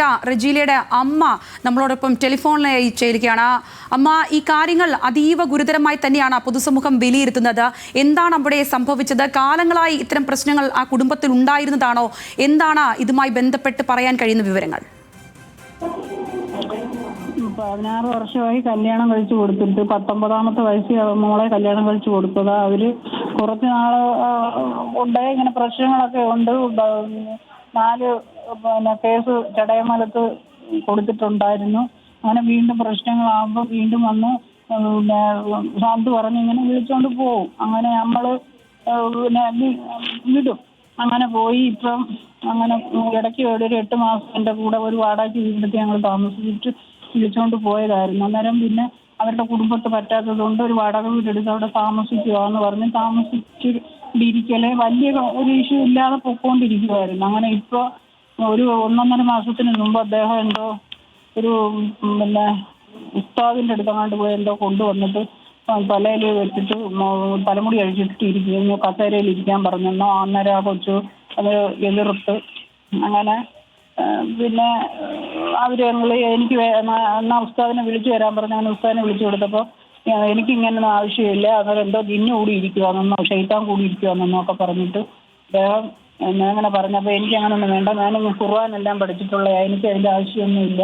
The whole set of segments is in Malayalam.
റജീലയുടെ അമ്മ നമ്മളോടൊപ്പം ടെലിഫോണിലായി ചേരുകയാണ്. അമ്മ ഈ കാര്യങ്ങൾ അതീവ ഗുരുതരമായി തന്നെയാണ് പൊതുസമൂഹം വിലയിരുത്തുന്നത്. എന്താണ് അവിടെ സംഭവിച്ചത്? കാലങ്ങളായി ഇത്തരം പ്രശ്നങ്ങൾ ആ കുടുംബത്തിൽ ഉണ്ടായിരുന്നതാണോ? എന്താണ് ഇതുമായി ബന്ധപ്പെട്ട് പറയാൻ കഴിയുന്ന വിവരങ്ങൾ? പതിനാറ് വർഷമായി കല്യാണം കഴിച്ചു കൊടുത്തിട്ട് പത്തൊമ്പതാമത്തെ വയസ്സിൽ മോളെ കല്യാണം കഴിച്ചു കൊടുത്തത്. അവർ കുറച്ച് ആ, ഉണ്ട് ഇങ്ങനെ പ്രശ്നങ്ങളൊക്കെ ഉണ്ട്. നാല് പിന്നെ കേസ് ചടയമലത്ത് കൊടുത്തിട്ടുണ്ടായിരുന്നു. അങ്ങനെ വീണ്ടും പ്രശ്നങ്ങളാകുമ്പോൾ വീണ്ടും വന്ന് പിന്നെ ശാന്ത് പറഞ്ഞ് ഇങ്ങനെ വിളിച്ചോണ്ട് പോവും. അങ്ങനെ നമ്മൾ പിന്നെ വിടും. അങ്ങനെ പോയി. ഇപ്പം അങ്ങനെ ഇടയ്ക്ക് ഒരു എട്ട് മാസം എന്റെ കൂടെ ഒരു വാടാക്കി വീടെടുത്ത് ഞങ്ങൾ താമസിച്ചിട്ട് വിളിച്ചുകൊണ്ട് പോയതായിരുന്നു. അന്നേരം പിന്നെ അവരുടെ കുടുംബത്ത് പറ്റാത്തത് കൊണ്ട് ഒരു വാടക വീടെടുത്ത് അവിടെ താമസിക്കുക എന്ന് പറഞ്ഞ് താമസിച്ച് ഇരിക്കൽ. വലിയ ഒരു ഇഷ്യൂ ഇല്ലാതെ പൊക്കോണ്ടിരിക്കുമായിരുന്നു അങ്ങനെ ഇപ്പോൾ ഒരു ഒന്നൊന്നര മാസത്തിന് മുമ്പ് അദ്ദേഹം എന്തോ ഒരു പിന്നെ ഉസ്താദിന്റെ അടുത്തങ്ങാണ്ട് പോയി എന്തോ കൊണ്ടുവന്നിട്ട് തലയിൽ വെച്ചിട്ട് തലമുടി അഴിച്ചിട്ട് ഇരിക്കുന്നു കസേരയിൽ ഇരിക്കാൻ പറഞ്ഞെന്നോ അന്നേരം ആ കൊച്ചു അത് എതിർത്ത്. അങ്ങനെ പിന്നെ അവർ ഞങ്ങൾ എനിക്ക് എന്നാ ഉസ്താദിനെ വിളിച്ചു വരാൻ പറഞ്ഞു. അങ്ങനെ ഉസ്താദിനെ വിളിച്ചു കൊടുത്തപ്പോൾ എനിക്ക് ഇങ്ങനൊന്നും ആവശ്യമില്ല. അന്നേരം എന്തോ ജിന്നു കൂടി ഇരിക്കുവാണെന്നോ ഷെയ്ത്താൻ കൂടി ഇരിക്കുവാണെന്നോ ഒക്കെ പറഞ്ഞിട്ട് അദ്ദേഹം എന്നെ അങ്ങനെ പറഞ്ഞപ്പോൾ എനിക്ക് അങ്ങനെ ഒന്നും വേണ്ട. ഞാൻ ഖുർആൻ എല്ലാം പഠിച്ചിട്ടുള്ള എനിക്ക് അതിന്റെ ആവശ്യമൊന്നുമില്ല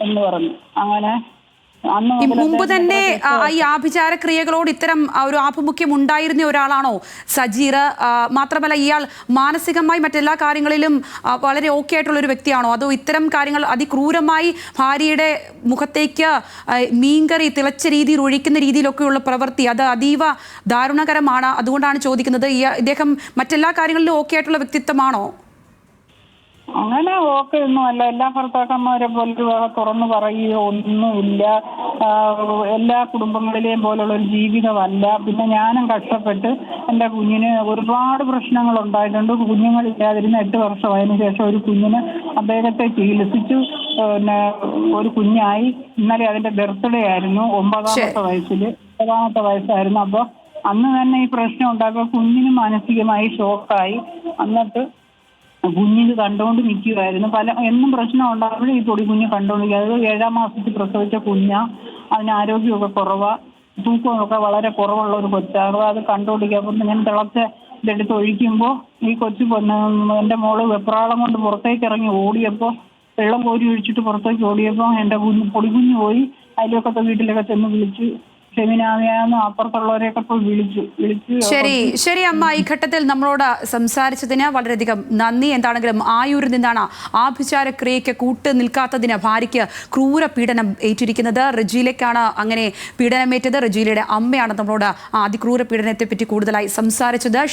എന്ന് പറഞ്ഞു. അങ്ങനെ ഈ മുമ്പ് തന്നെ ഈ ആഭിചാര ക്രിയകളോട് ഇത്തരം ഒരു ആഭിമുഖ്യം ഉണ്ടായിരുന്ന ഒരാളാണോ? സജീർ മാത്രമല്ല ഇയാൾ മാനസികമായി മറ്റെല്ലാ കാര്യങ്ങളിലും വളരെ ഓക്കെ ആയിട്ടുള്ള ഒരു വ്യക്തിയാണോ? അതോ ഇത്തരം കാര്യങ്ങൾ അതിക്രൂരമായി ഭാര്യയുടെ മുഖത്തേക്ക് മീൻകറി തിളച്ച രീതിയിൽ ഒഴിക്കുന്ന രീതിയിലൊക്കെയുള്ള പ്രവൃത്തി അത് അതീവ ദാരുണകരമാണ്. അതുകൊണ്ടാണ് ചോദിക്കുന്നത് ഇദ്ദേഹം മറ്റെല്ലാ കാര്യങ്ങളിലും ഓക്കെ ആയിട്ടുള്ള വ്യക്തിത്വമാണോ? അങ്ങനെ ഓക്കെ ഒന്നും അല്ല. എല്ലാ ഭർത്താക്കന്മാരെ പോലെ വിവാഹം തുറന്നു പറയുകയോ ഒന്നുമില്ല. എല്ലാ കുടുംബങ്ങളിലെയും പോലുള്ള ഒരു ജീവിതമല്ല. പിന്നെ ഞാനും കഷ്ടപ്പെട്ട് എന്റെ കുഞ്ഞിന് ഒരുപാട് പ്രശ്നങ്ങൾ ഉണ്ടായിട്ടുണ്ട് കുഞ്ഞുങ്ങളില്ലാതിരുന്ന എട്ട് വർഷമായതിനു ശേഷം ഒരു കുഞ്ഞിന് അദ്ദേഹത്തെ ചികിത്സിച്ചു. പിന്നെ ഒരു കുഞ്ഞായി. ഇന്നലെ അതിന്റെ ബർത്ത്ഡേ ആയിരുന്നു. ഒമ്പതാമത്തെ വയസ്സിൽ ഒമ്പതാമത്തെ വയസ്സായിരുന്നു. അപ്പോൾ അന്ന് തന്നെ ഈ പ്രശ്നം ഉണ്ടായപ്പോൾ കുഞ്ഞിന് മാനസികമായി ഷോക്കായി. എന്നിട്ട് കുഞ്ഞിന് കണ്ടുകൊണ്ട് നിൽക്കുമായിരുന്നു പല എന്നും പ്രശ്നം ഉണ്ടാകുമ്പോഴും ഈ പൊടി കുഞ്ഞ് കണ്ടുകൊണ്ടിരിക്കുക അതായത് ഏഴാം മാസത്തിൽ പ്രസവിച്ച കുഞ്ഞാ അതിന് ആരോഗ്യമൊക്കെ കുറവാ തൂക്കമൊക്കെ വളരെ കുറവുള്ള ഒരു കൊച്ചാണ് അത് കണ്ടുകൊണ്ടിരിക്കുക അപ്പം ഞാൻ തിളച്ച ഇതെടുത്ത് ഒഴിക്കുമ്പോൾ ഈ കൊച്ചു പൊന്ന് എന്റെ മോൾ വെപ്രാളം കൊണ്ട് പുറത്തേക്ക് ഇറങ്ങി ഓടിയപ്പോൾ വെള്ളം കോരി ഒഴിച്ചിട്ട് പുറത്തേക്ക് ഓടിയപ്പോൾ എന്റെ കുഞ്ഞ് പൊടി കുഞ്ഞ് പോയി. അതിലൊക്കെ വീട്ടിലൊക്കെ ചെന്ന് വിളിച്ച് സെമിനാമിയാന്ന് അപ്പുറത്തുള്ളവരെയൊക്കെ പോയി വിളിച്ചു. വിളിച്ച് ശരി ശരി അമ്മ ഈ ഘട്ടത്തിൽ നമ്മളോട് സംസാരിച്ചതിന് വളരെയധികം നന്ദി. എന്താണെങ്കിലും ആയൂരിൽ നിന്നാണ് ആഭിചാര ക്രിയയ്ക്ക് കൂട്ട് നിൽക്കാത്തതിന് ഭാര്യയ്ക്ക് ക്രൂര പീഡനം ഏറ്റിരിക്കുന്നത്. റജീലയ്ക്കാണ് അങ്ങനെ പീഡനമേറ്റത്. റജീലയുടെ അമ്മയാണ് നമ്മളോട് അതിക്രൂര പീഡനത്തെ പറ്റി കൂടുതലായി സംസാരിച്ചത്.